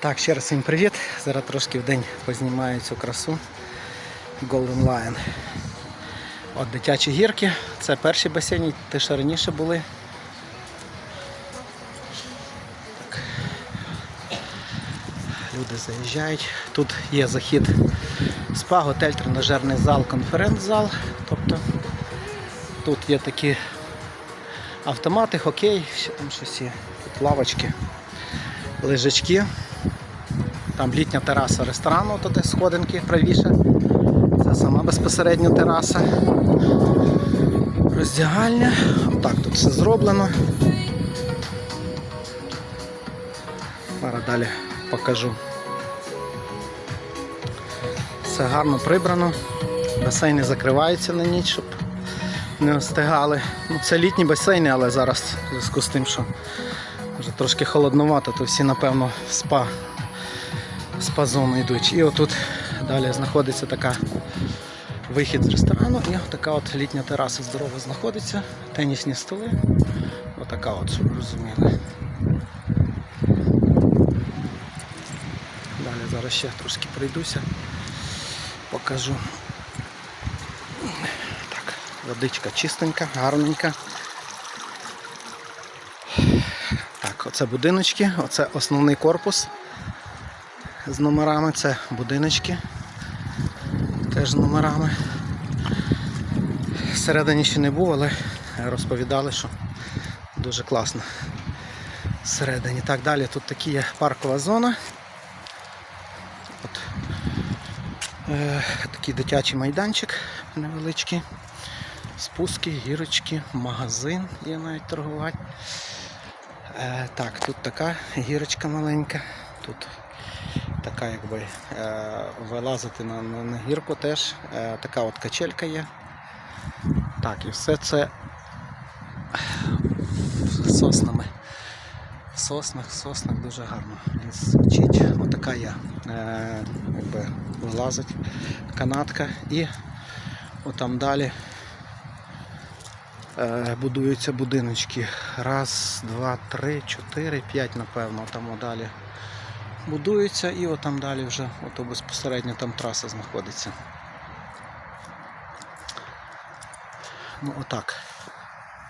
Так, ще раз всім привіт. Зараз трошки в день познімаю цю красу Golden Lion. От дитячі гірки. Це перші басейні, ті, що раніше були. Так. Люди заїжджають. Тут є захід спа, готель, тренажерний зал, конференц-зал. Тобто тут є такі автомати, хокей, там щось є. Тут лавочки, лежачки. Там літня тераса ресторану, то де сходинки правіше. Це сама безпосередньо тераса. Роздягальня. Отак тут все зроблено. Зараз далі покажу. Все гарно прибрано. Басейни закриваються на ніч, щоб не остигали. Ну, це літні басейни, але зараз в зв'язку з тим, що вже трошки холодновато, то всі, напевно, в спа спа-зону йдуть. І отут далі знаходиться така вихід з ресторану і така от літня тераса здорова знаходиться, тенісні столи. Отака от, щоб розуміли. Далі зараз ще трошки пройдуся, покажу. Так, водичка чистенька, гарненька. Так, оце будиночки, оце основний корпус з номерами. Це будиночки. Теж з номерами. Всередині ще не був, але розповідали, що дуже класно. Всередині. Так, далі тут такі є паркова зона. От, е, такий дитячий майданчик невеличкий. Спуски, гірочки, магазин є навіть торгувати. Е, так, тут така гірочка маленька. Тут така якби е, вилазити на, на, на гірку теж. Е, така от качелька є. Так, і все це соснами. В соснах, соснах дуже гарно. Ліс звучить. Отака є. Е, якби вилазить канатка і отам далі е, будуються будиночки. Раз, два, три, чотири, п'ять, напевно, там далі будуються і отам далі вже ото безпосередньо там траса знаходиться. Ну отак.